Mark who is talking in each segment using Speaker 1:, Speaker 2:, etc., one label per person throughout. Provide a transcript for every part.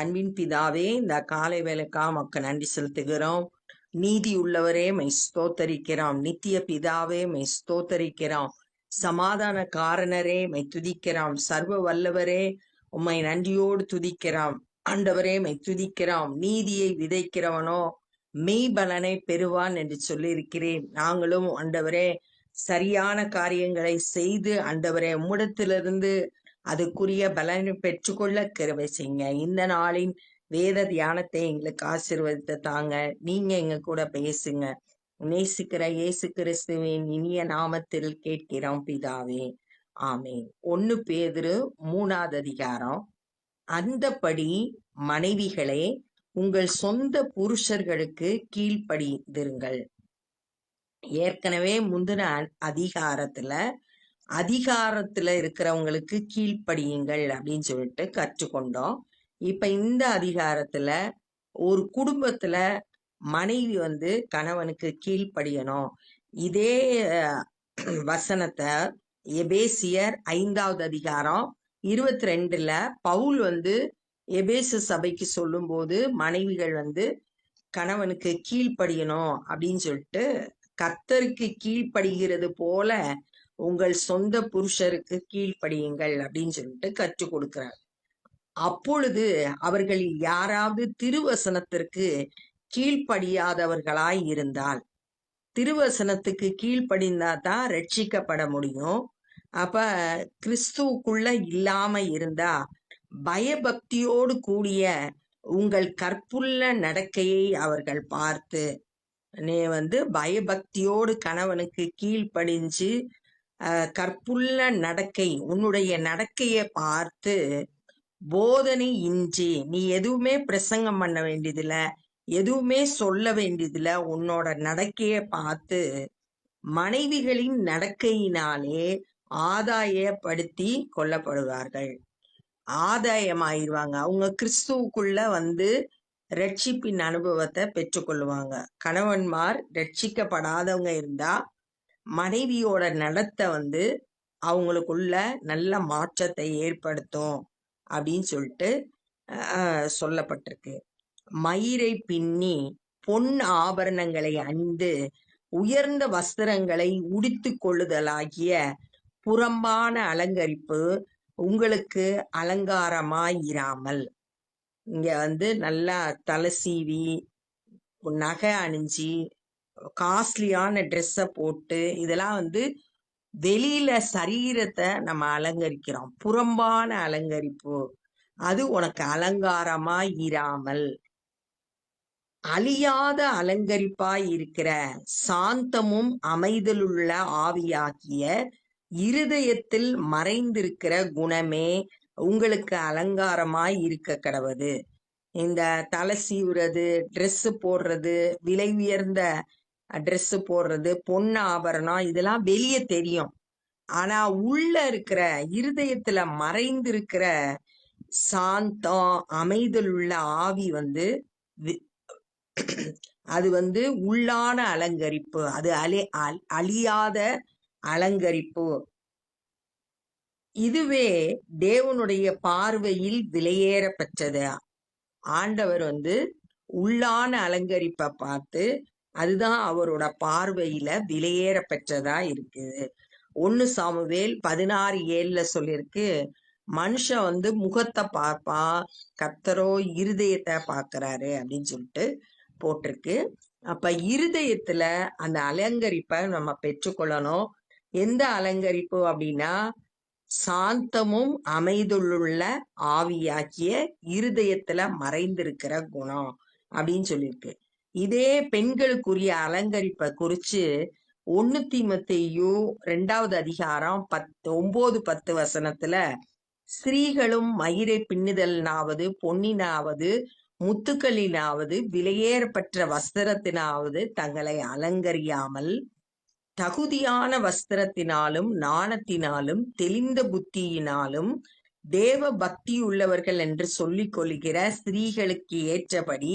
Speaker 1: அன்பின் பிதாவே இந்த காலை வேலைக்கா மக்கள் நன்றி செலுத்துகிறோம். நீதி உள்ளவரே மை ஸ்தோத்தரிக்கிறோம். நித்திய பிதாவே மை ஸ்தோத்தரிக்கிறோம். சமாதான காரணரே மை துதிக்கிறோம். சர்வ வல்லவரே உம்மை நன்றியோடு துதிக்கிறோம். ஆண்டவரே மை துதிக்கிறோம். நீதியை விதைக்கிறவனோ மெய் பலனை பெறுவான் என்று சொல்லியிருக்கிறேன். நாங்களும் ஆண்டவரே சரியான காரியங்களை செய்து ஆண்டவரே உம்மிடத்திலிருந்து அதுக்குரிய பலனை பெற்றுக்கொள்ள கிருபை செய்யுங்க. இந்த நாளின் வேத தியானத்தை எங்களுக்கு ஆசீர்வதித்து தாங்க. நீங்க எங்க கூட பேசுங்க. நேசிக்கிற இயேசு கிறிஸ்துவின் இனிய நாமத்தில் கேட்கிறோம் பிதாவே. ஆமேன். ஒன்னு பேதுரு மூணாவது அதிகாரம். அந்தபடி மனைவிகளே உங்கள் சொந்த புருஷர்களுக்கு கீழ்ப்படிந்திருங்கள். ஏற்கனவே முந்தின அதிகாரத்துல அதிகாரத்துல இருக்கிறவங்களுக்கு கீழ்ப்படியுங்கள் அப்படின்னு சொல்லிட்டு கற்றுக்கொண்டோம். இப்ப இந்த அதிகாரத்துல ஒரு குடும்பத்துல மனைவி வந்து கணவனுக்கு கீழ்ப்படியணும். இதே வசனத்தை எபேசியர் ஐந்தாவது அதிகாரம் இருபத்தி ரெண்டுல பவுல் வந்து எபேச சபைக்கு சொல்லும்போது மனைவிகள் வந்து கணவனுக்கு கீழ்ப்படியணும் அப்படின்னு சொல்லிட்டு கத்தருக்கு கீழ்ப்படுகிறது போல உங்கள் சொந்த புருஷருக்கு கீழ்ப்படியுங்கள் அப்படின்னு சொல்லிட்டு கற்றுக் கொடுக்கிறார். அப்பொழுது அவர்களில் யாராவது திருவசனத்திற்கு கீழ்ப்படியாதவர்களாய் இருந்தால் திருவசனத்துக்கு கீழ்ப்படிந்தா தான் ரட்சிக்கப்பட முடியும். அப்ப கிறிஸ்துவுக்குள்ள இல்லாம இருந்தா பயபக்தியோடு கூடிய உங்கள் கற்புள்ள நடக்கையை அவர்கள் பார்த்து நீ வந்து பயபக்தியோடு கணவனுக்கு கீழ்ப்படிஞ்சு கற்புள்ள நடக்கை உன்னுடைய நடக்கையை பார்த்து போதனை இன்றி நீ எதுவுமே பிரசங்கம் பண்ண வேண்டியதில்ல எதுவுமே சொல்ல வேண்டியதில்ல உன்னோட நடக்கையை பார்த்து மனைவிகளின் நடக்கையினாலே ஆதாயப்படுத்தி கொள்ளப்படுவார்கள் ஆதாயமாயிருவாங்க. அவங்க கிறிஸ்துவுக்குள்ள வந்து ரட்சிப்பின் அனுபவத்தை பெற்றுக்கொள்ளுவாங்க கணவன்மார் ரட்சிக்கப்படாதவங்க இருந்தா மனைவியோட நடத்தை வந்து அவங்களுக்குள்ள நல்ல மாற்றத்தை ஏற்படுத்தும் அப்படின்னு சொல்லிட்டு சொல்லப்பட்டிருக்கு. மயிரை பின்னி பொன் ஆபரணங்களை அணிந்து உயர்ந்த வஸ்திரங்களை உடித்து கொள்ளுதலாகிய புறம்பான அலங்கரிப்பு உங்களுக்கு அலங்காரமாயிராமல் இங்க வந்து நல்லா தலை சீவி நகை அணிஞ்சி காஸ்ட்லியான ட்ரெஸ்ஸை போட்டு இதெல்லாம் வந்து வெளியில சரீரத்தை நம்ம அலங்கரிக்கிறோம். புறம்பான அலங்கரிப்பு. அது உனக்கு அலங்காரமா இராமல். அழியாத அலங்கரிப்பாய் இருக்கிற சாந்தமும் அமைதலுள்ள ஆவியாகிய இருதயத்தில் மறைந்திருக்கிற குணமே உங்களுக்கு அலங்காரமாய் இருக்க கடவுது. இந்த தலை சீவுறது Dress போடுறது விலை உயர்ந்த Dress போடுறது பொன் ஆபரணம் இதெல்லாம் வெளியே தெரியும். ஆனா உள்ள இருக்கிற இருதயத்துல மறைந்திருக்கிற சாந்தம் அமைதல் உள்ள ஆவி வந்து வி- அது வந்து உள்ளான அலங்கரிப்பு. அது அழி அழியாத அலங்கரிப்பு. இதுவே தேவனுடைய பார்வையில் விலையேற பெற்றது ஆண்டவர் வந்து உள்ளான அலங்கரிப்பை பார்த்து அதுதான் அவரோட பார்வையில விலையேற பெற்றதா இருக்குது ஒன்னு சாமுவேல் பதினாறு ஏழுல சொல்லியிருக்கு மனுஷன் வந்து முகத்தை பார்ப்பான் கத்தரோ இருதயத்தை பார்க்கறாரு அப்படின்னு சொல்லிட்டு போட்டிருக்கு. அப்ப இருதயத்துல அந்த அலங்கரிப்பை நம்ம பெற்றுக்கொள்ளணும். எந்த அலங்கரிப்பு அப்படின்னா சாந்தமும் அமைதுள்ள ஆவியாக்கிய இருதயத்துல மறைந்திருக்கிற குணம் அப்படின்னு சொல்லியிருக்கு. இதே பெண்களுக்குரிய அலங்கரிப்பை குறிச்சு ஒன்னு தீமத்தையோ ரெண்டாவது அதிகாரம் பத்து ஒன்பது பத்து வசனத்துல ஸ்திரீகளும் மயிரை பின்னுதலினாவது பொன்னினாவது முத்துக்களினாவது விலையேறப்பட்ட வஸ்திரத்தினாவது தங்களை அலங்கரியாமல் தகுதியான வஸ்திரத்தினாலும் நாணத்தினாலும் தெளிந்த புத்தியினாலும் தேவ பக்தி உள்ளவர்கள் என்று சொல்லிக் கொள்கிற ஸ்திரீகளுக்கு ஏற்றபடி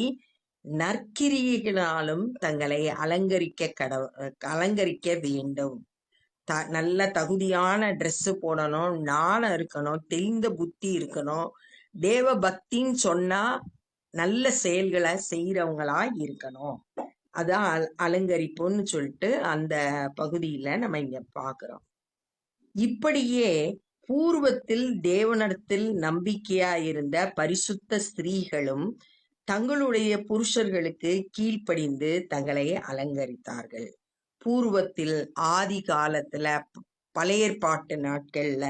Speaker 1: நற்கிரியினாலும் தங்களை அலங்கரிக்க கடவு அலங்கரிக்க வேண்டும். த நல்ல தகுதியான Dress போடணும் நாணம் இருக்கணும் தெளிந்த புத்தி இருக்கணும். தேவ பக்தின்னு சொன்னா நல்ல செயல்களை செய்யறவங்களா இருக்கணும். அதான் அலங்கரிப்புன்னு சொல்லிட்டு அந்த பகுதியில நம்ம இங்க பாக்குறோம். இப்படியே பூர்வத்தில் தேவனிடத்தில் நம்பிக்கையா இருந்த பரிசுத்த ஸ்திரீகளும் தங்களுடைய புருஷர்களுக்கு கீழ்ப்படிந்து தங்களை அலங்கரித்தார்கள். பூர்வத்தில் ஆதி காலத்துல பழையற்பாட்டு நாட்கள்ல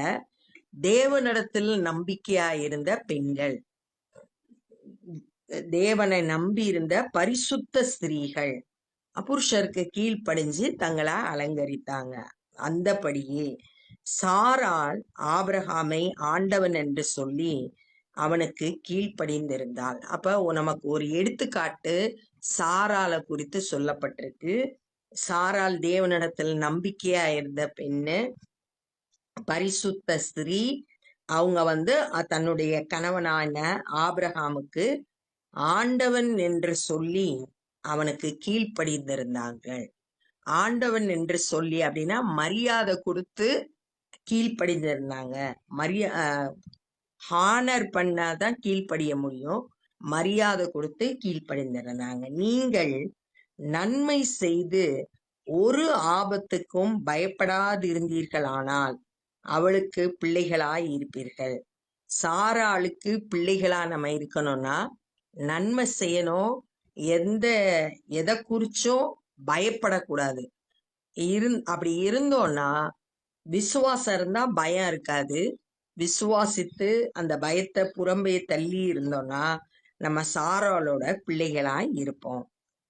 Speaker 1: தேவனிடத்தில் நம்பிக்கையா இருந்த பெண்கள். தேவனை நம்பி இருந்த பரிசுத்த ஸ்திரீகள். புருஷருக்கு கீழ்ப்படிஞ்சு தங்களை அலங்கரித்தாங்க. அந்தபடியே சாரால் ஆபிரகாமை ஆண்டவன் என்று சொல்லி அவனுக்கு கீழ்ப்படிந்திருந்தாள். அப்ப நமக்கு ஒரு எடுத்துக்காட்டு சாரால குறித்து சொல்லப்பட்டிருக்கு. சாரால் தேவனிடத்தில் நம்பிக்கையா இருந்த பெண்ணு பரிசுத்த ஸ்திரீ அவங்க வந்து தன்னுடைய கணவனான ஆபிரகாமுக்கு ஆண்டவன் என்று சொல்லி அவனுக்கு கீழ்ப்படிந்திருந்தார்கள். ஆண்டவன் என்று சொல்லி அப்படின்னா மரியாதை கொடுத்து கீழ்ப்படிந்திருந்தாங்க. மரியா ஹானர் பண்ணாதான் கீழ்ப்படிய முடியும். மரியாதை கொடுத்து கீழ்ப்படிந்திருந்தாங்க நீங்கள் நன்மை செய்து ஒரு ஆபத்துக்கும் பயப்படாதிருந்தீர்களானால் அவளுக்கு பிள்ளைகளாய் இருப்பீர்கள். சாராளுக்கு பிள்ளைகளா நம்ம இருக்கணும்னா நன்மை செய்யணும். எந்த எதை குறிச்சும் பயப்படக்கூடாது. இருந் அப்படி இருந்தோம்னா விசுவாசம் இருந்தா பயம் இருக்காது. விசுவாசித்து அந்த பயத்தை புறம்பே தள்ளி இருந்தோம்னா நம்ம சாராளோட பிள்ளைகளாய் இருப்போம்.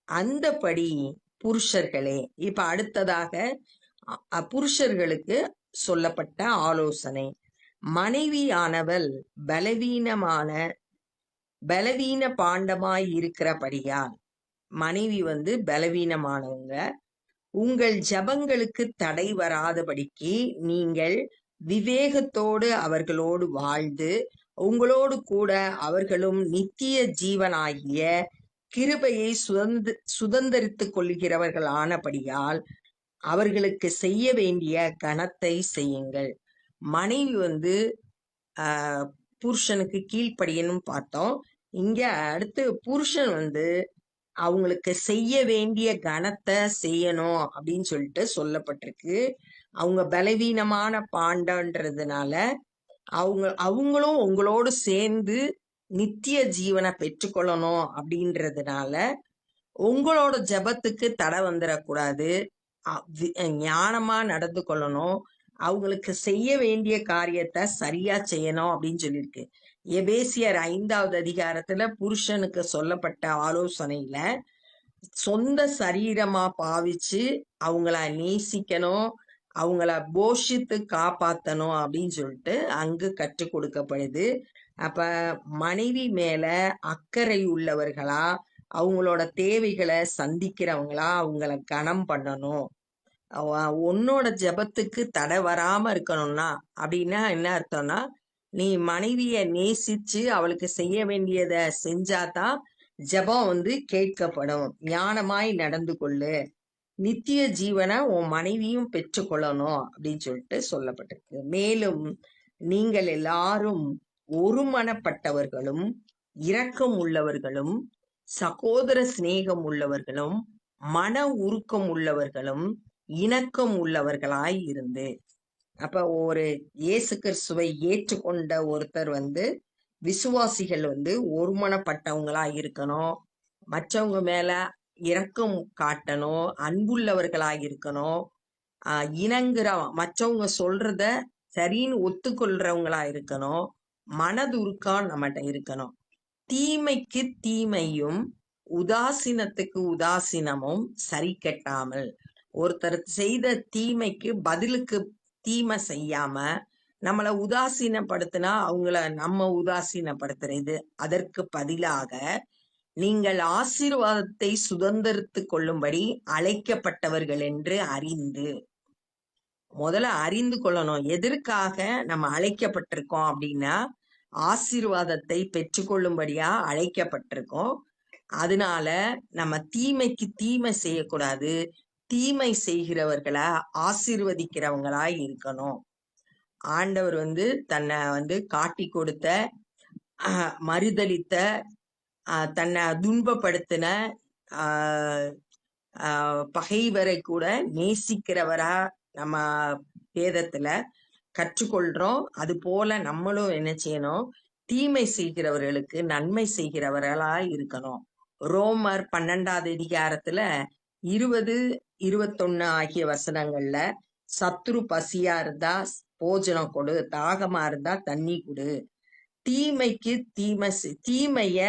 Speaker 1: அந்தபடி புருஷர்களே இப்ப அடுத்ததாக புருஷர்களுக்கு சொல்லப்பட்ட ஆலோசனை. மனைவியானவள் பலவீனமான பலவீன பாண்டமாய் இருக்கிறபடியால் மனைவி வந்து பலவீனமானவங்க. உங்கள் ஜெபங்களுக்கு தடை வராதபடிக்கு நீங்கள் விவேகத்தோடு அவர்களோடு வாழ்ந்து உங்களோடு கூட அவர்களும் நித்திய ஜீவனாகிய கிருபையை சுதந்த கொள்கிறவர்கள் கொள்கிறவர்களானபடியால் அவர்களுக்கு செய்ய வேண்டிய கணத்தை செய்யுங்கள். மனைவி வந்து ஆஹ், புருஷனுக்கு கீழ்ப்படியணும் பார்த்தோம். இங்க அடுத்து புருஷன் வந்து அவங்களுக்கு செய்ய வேண்டிய கணத்தை செய்யணும் அப்படின்னு சொல்லிட்டு சொல்லப்பட்டிருக்கு. அவங்க பலவீனமான பாண்டன்றதுனால அவங்க அவங்களும் உங்களோடு சேர்ந்து நித்திய ஜீவனை பெற்றுக்கொள்ளணும் அப்படின்றதுனால உங்களோட ஜெபத்துக்கு தடை வந்துடக்கூடாது ஞானமா நடந்து கொள்ளணும். அவங்களுக்கு செய்ய வேண்டிய காரியத்தை சரியா செய்யணும் அப்படின்னு சொல்லியிருக்கு. எபேசியர் ஐந்தாவது அதிகாரத்துல புருஷனுக்கு சொல்லப்பட்ட ஆலோசனையில சொந்த சரீரமா பாவிச்சு அவங்கள நேசிக்கணும். அவங்கள போஷித்து காப்பாற்றணும் அப்படின்னு சொல்லிட்டு அங்கு கற்றுக் கொடுக்கப்படுது. அப்ப மனைவி மேல அக்கறை உள்ளவர்களா அவங்களோட தேவைகளை சந்திக்கிறவங்களா அவங்கள கனம் பண்ணணும். உன்னோட ஜெபத்துக்கு தடை வராம இருக்கணும்னா அப்படின்னா என்ன அர்த்தம்னா நீ மனைவிய நேசிச்சு அவளுக்கு செய்ய வேண்டியதை செஞ்சாதான் ஜெபம் வந்து கேட்கப்படும். ஞானமாய் நடந்து கொள்ளு. நித்திய ஜீவனை உன் மனைவியும் பெற்றுக்கொள்ளணும் அப்படின்னு சொல்லிட்டு சொல்லப்பட்டிருக்கு. மேலும் நீங்கள் எல்லாரும் ஒருமனப்பட்டவர்களும் இரக்கம் உள்ளவர்களும் சகோதர சிநேகம் உள்ளவர்களும் மன உருக்கம் உள்ளவர்களும் இணக்கம் உள்ளவர்களாய் இருந்து. அப்ப ஒரு இயேசு கிறிஸ்துவை ஏற்றுக்கொண்ட ஒருத்தர் வந்து விசுவாசிகள் வந்து ஒருமனப்பட்டவங்களா இருக்கணும். மற்றவங்க மேல இரக்கம் காட்டணும் அன்புள்ளவர்களா இருக்கணும். ஆஹ் இணங்குற மற்றவங்க சொல்றத சரின்னு ஒத்துக்கொள்றவங்களா இருக்கணும். மனதுருக்கம் நம்மகிட்ட இருக்கணும். தீமைக்கு தீமையும் உதாசீனத்துக்கு உதாசீனமும் சரி கட்டாமல் ஒருத்தர் செய்த தீமைக்கு பதிலுக்கு தீமை செய்யாம நம்மளை உதாசீனப்படுத்தினா அவங்கள நம்ம உதாசீனப்படுத்துறது அதற்கு பதிலாக நீங்கள் ஆசீர்வாதத்தை சுதந்திரித்துக் கொள்ளும்படி அழைக்கப்பட்டவர்கள் என்று அறிந்து முதல்ல அறிந்து கொள்ளணும். எதற்காக நம்ம அழைக்கப்பட்டிருக்கோம் அப்படின்னா ஆசீர்வாதத்தை பெற்றுக்கொள்ளும்படியா அழைக்கப்பட்டிருக்கோம். அதனால நம்ம தீமைக்கு தீமை செய்யக்கூடாது. தீமை செய்கிறவர்களை ஆசீர்வதிக்கிறவங்களா இருக்கணும். ஆண்டவர் வந்து தன்னை வந்து காட்டி கொடுத்த அஹ், மறுதலித்த தன்னை துன்பப்படுத்தின பகைவரை கூட நேசிக்கிறவரா நம்ம வேதத்துல கற்றுக்கொள்றோம். அது போல நம்மளும் என்ன செய்யணும்? தீமை செய்கிறவர்களுக்கு நன்மை செய்கிறவர்களா இருக்கணும். ரோமர் பன்னெண்டாவது அதிகாரத்துல இருபது இருபத்தொன்னு ஆகிய வசனங்கள்ல சத்ரு பசியா இருந்தா போஜனம் கொடு தாகமா இருந்தா தண்ணி கொடு. தீமைக்கு தீமை தீமைய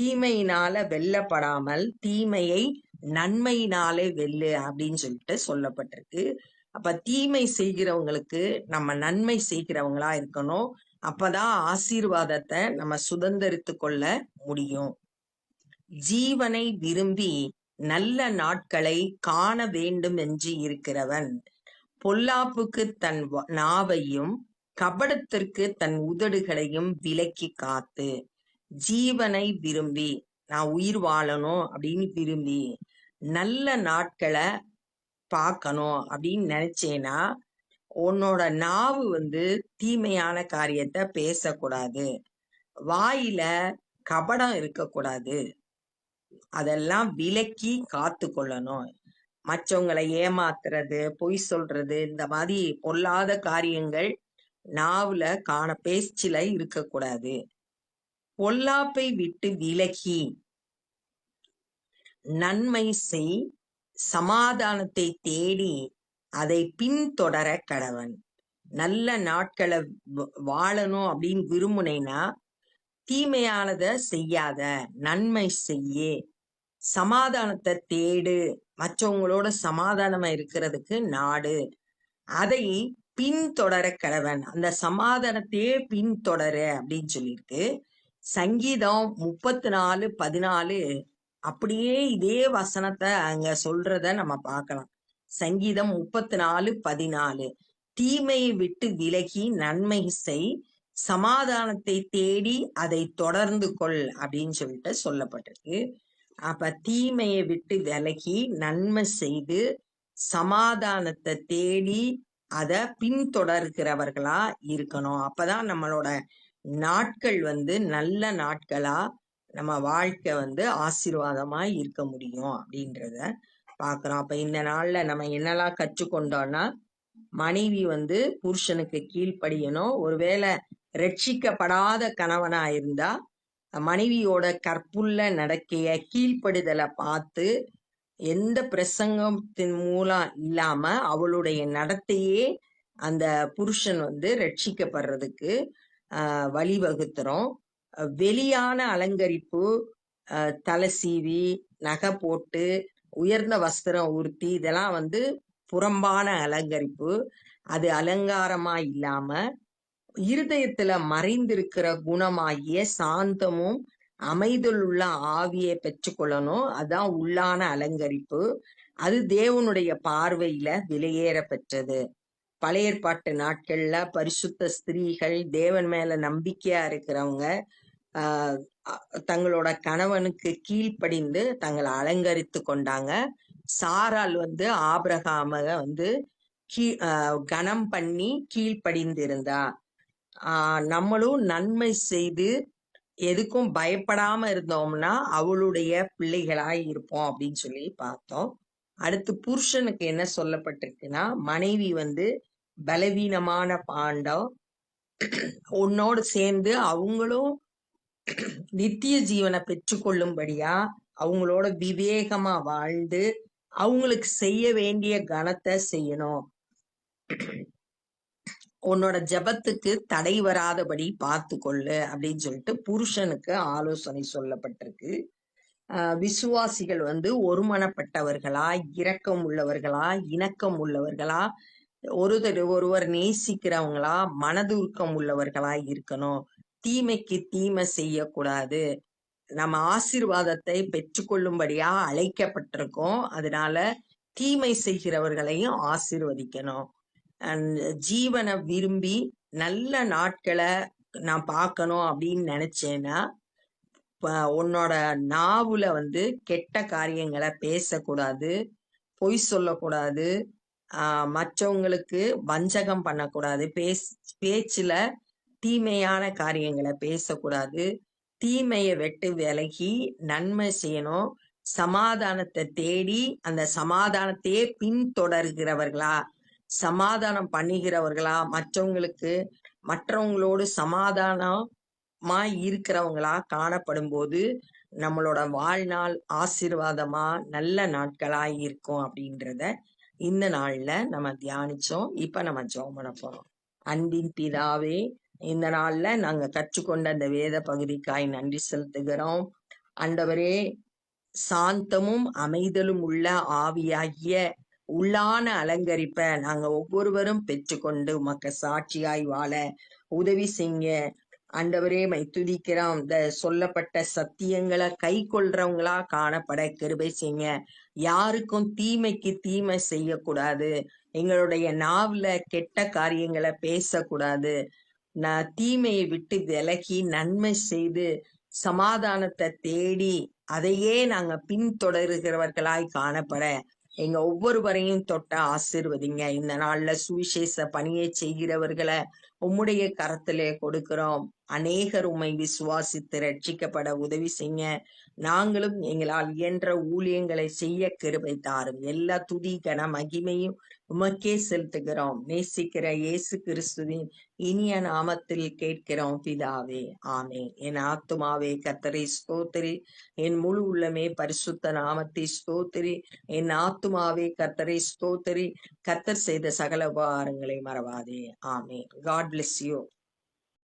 Speaker 1: தீமையினால வெல்லப்படாமல் தீமையை நன்மையினாலே வெல்லு அப்படின்னு சொல்லிட்டு சொல்லப்பட்டிருக்கு. அப்ப தீமை செய்கிறவங்களுக்கு நம்ம நன்மை செய்கிறவங்களா இருக்கணும். அப்பதான் ஆசீர்வாதத்தை நம்ம சுதந்திரித்து கொள்ள முடியும். ஜீவனை விரும்பி நல்ல நாட்களை காண வேண்டும் என்று இருக்கிறவன் பொல்லாப்புக்கு தன் வ- நாவையும் கபடத்திற்கு தன் உதடுகளையும் விலக்கி காத்து ஜீவனை விரும்பி நான் உயிர் வாழணும் அப்படின்னு விரும்பி நல்ல நாட்களை பார்க்கணும் அப்படின்னு நினைச்சேனா உன்னோட நாவு வந்து தீமையான காரியத்தை பேசக்கூடாது. வாயில கபடம் இருக்கக்கூடாது. அதெல்லாம் விலக்கி காத்து கொள்ளணும் மற்றவங்களை ஏமாத்துறது பொய் சொல்றது இந்த மாதிரி பொல்லாத காரியங்கள் நாவுல காண பேச்சில இருக்கக்கூடாது. பொல்லாப்பை விட்டு விலகி நன்மை செய் சமாதானத்தை தேடி அதை பின்தொடர கடவன். நல்ல நாட்களை வ- வாழணும் அப்படின்னு விரும்புனேன்னா தீமையானத செய்யாத நன்மை செய்யே. சமாதானத்தை தேடு. மற்றவங்களோட சமாதானமா இருக்கிறதுக்கு நாடு. அதை பின்தொடர கடவன். அந்த சமாதானத்தையே பின்தொடர அப்படின்னு சொல்லியிருக்கு. சங்கீதம் முப்பத்தி நாலு பதினாலு அப்படியே இதே வசனத்தை அங்க சொல்றத நம்ம பார்க்கலாம். சங்கீதம் முப்பத்தி நாலு பதினாலு. தீமையை விட்டு விலகி நன்மை செய் சமாதானத்தை தேடி அதை தொடர்ந்து கொள் அப்படின்னு சொல்லிட்டு சொல்லப்பட்டிருக்கு. அப்ப தீமையை விட்டு விலகி நன்மை செய்து சமாதானத்தை தேடி அதை பின்தொடர்கிறவர்களா இருக்கணும். அப்பதான் நம்மளோட நாட்கள் வந்து நல்ல நாட்களா நம்ம வாழ்க்கை வந்து ஆசீர்வாதமா இருக்க முடியும் அப்படின்றத பாக்குறோம். அப்ப இந்த நாள்ல நம்ம என்னெல்லாம் கற்றுக்கொண்டோம்னா மனைவி வந்து புருஷனுக்கு கீழ்ப்படியணும். ஒருவேளை ரட்சிக்கப்படாத கணவனா இருந்தா மனைவியோட கற்புள்ள நடக்கைய கீழ்ப்படுதலை பார்த்து எந்த பிரசங்கத்தின் மூலம் இல்லாம அவளுடைய நடத்தையே அந்த புருஷன் வந்து ரட்சிக்கப்படுறதுக்கு வழிவகுத்துறோம். வெளியான அலங்கரிப்பு தலை சீவி நகை போட்டு உயர்ந்த வஸ்திரம் உறுத்தி இதெல்லாம் வந்து புறம்பான அலங்கரிப்பு. அது அலங்காரமா இல்லாம இருதயத்துல மறைந்திருக்கிற குணமாகிய சாந்தமும் அமைதலுள்ள ஆவியை பெற்றுக்கொள்ளணும். அதான் உள்ளான அலங்கரிப்பு. அது தேவனுடைய பார்வையில விலையேற பெற்றது பழைய ஏற்பாட்டு நாட்கள்ல பரிசுத்த ஸ்திரீகள் தேவன் மேல நம்பிக்கையா இருக்கிறவங்க ஆஹ் தங்களோட கணவனுக்கு கீழ்ப்படிந்து தங்களை அலங்கரித்து கொண்டாங்க. சாரால் வந்து ஆபிரகாம வந்து கீ ஆஹ் கனம் பண்ணி கீழ்ப்படிந்திருந்தா. ஆஹ் நம்மளும் நன்மை செய்து எதுக்கும் பயப்படாம இருந்தோம்னா அவளுடைய பிள்ளைகளாய் இருப்போம் அப்படின்னு சொல்லி பார்த்தோம். அடுத்து புருஷனுக்கு என்ன சொல்லப்பட்டிருக்குன்னா மனைவி வந்து பலவீனமான பாண்டவ் உன்னோடு சேர்ந்து அவங்களும் நித்திய ஜீவனை பெற்றுக்கொள்ளும்படியா அவங்களோட விவேகமா வாழ்ந்து அவங்களுக்கு செய்ய வேண்டிய கனத்தை செய்யணும். உன்னோட ஜெபத்துக்கு தடை வராதபடி பார்த்து கொள்ளு அப்படின்னு சொல்லிட்டு புருஷனுக்கு ஆலோசனை சொல்லப்பட்டிருக்கு. ஆஹ் விசுவாசிகள் வந்து ஒருமனப்பட்டவர்களா இரக்கம் உள்ளவர்களா இணக்கம் உள்ளவர்களா ஒருத்தர் ஒருவர் நேசிக்கிறவங்களா மனதுருக்கம் உள்ளவர்களா இருக்கணும். தீமைக்கு தீமை செய்யக்கூடாது. நம்ம ஆசீர்வாதத்தை பெற்றுக்கொள்ளும்படியா அழைக்கப்பட்டிருக்கோம். அதனால தீமை செய்கிறவர்களையும் ஆசீர்வதிக்கணும். ஜீவனை விரும்பி நல்ல நாட்களை நான் பார்க்கணும் அப்படின்னு நினைச்சேன்னா உன்னோட நாவுல வந்து கெட்ட காரியங்களை பேசக்கூடாது பொய் சொல்லக்கூடாது மற்றவங்களுக்கு வஞ்சகம் பண்ணக்கூடாது. பேஸ் பேச்சில் தீமையான காரியங்களை பேசக்கூடாது. தீமையை வெட்டு விலகி நன்மை செய்யணும். சமாதானத்தை தேடி அந்த சமாதானத்தையே பின்தொடர்கிறவர்களா சமாதானம் பண்ணுகிறவர்களா மற்றவங்களுக்கு மற்றவங்களோடு சமாதானமா இருக்கிறவங்களா காணப்படும் போது நம்மளோட வாழ்நாள் ஆசீர்வாதமா நல்ல நாட்களா இருக்கும் அப்படின்றத இந்த நாள்ல நம்ம தியானிச்சோம். இப்ப நம்ம ஜெபம் பண்ண போறோம். அன்பின் பிதாவே இந்த நாள்ல நாங்க கற்றுக்கொண்ட அந்த வேத பகுதிக்காய் நன்றி செலுத்துகிறோம். அண்டவரே சாந்தமும் அமைதலும் உள்ள ஆவியாகிய உள்ளான அலங்கரிப்ப நாங்க ஒவ்வொருவரும் பெற்றுக்கொண்டு உமக்கு சாட்சியாய் வாழ உதவி செய்ய ஆண்டவரே மை துதிக்கிறோம் இந்த சொல்லப்பட்ட சத்தியங்களை கை கொள்றவங்களா காணப்பட கிருபை செய்யுங்க. யாருக்கும் தீமைக்கு தீமை செய்யக்கூடாது. எங்களுடைய நாவில கெட்ட காரியங்களை பேசக்கூடாது. நான் தீமையை விட்டு விலகி நன்மை செய்து சமாதானத்தை தேடி அதையே நாங்க பின்தொடருகிறவர்களாய் காணப்பட. எங்க ஒவ்வொருவரையும் தொட்ட ஆசிர்வதிங்க. இந்த நாள்ல சுவிசேஷ பணியை செய்கிறவர்களை உம்முடைய கரத்திலே கொடுக்கிறோம். அநேகர் உம்மை விசுவாசித்து ரட்சிக்கப்பட உதவி செய்ய. நாங்களும் எங்களால் இயன்ற ஊழியங்களை செய்ய கிருபை தாரும். எல்லா துதி கன மகிமையும் உமக்கே செலுத்துகிறோம். நேசிக்கிற இயேசு கிறிஸ்துவின் இனிய நாமத்தில் கேட்கிறோம் பிதாவே. ஆமே என் ஆத்துமாவே கத்தரை ஸ்தோத்திரி. என் முழு உள்ளமே பரிசுத்த நாமத்தை ஸ்தோத்திரி. என் ஆத்துமாவே கத்தரை ஸ்தோத்திரி. கத்தர் செய்த சகல உபகாரங்களை மறவாதே. ஆமே காட் Bless you.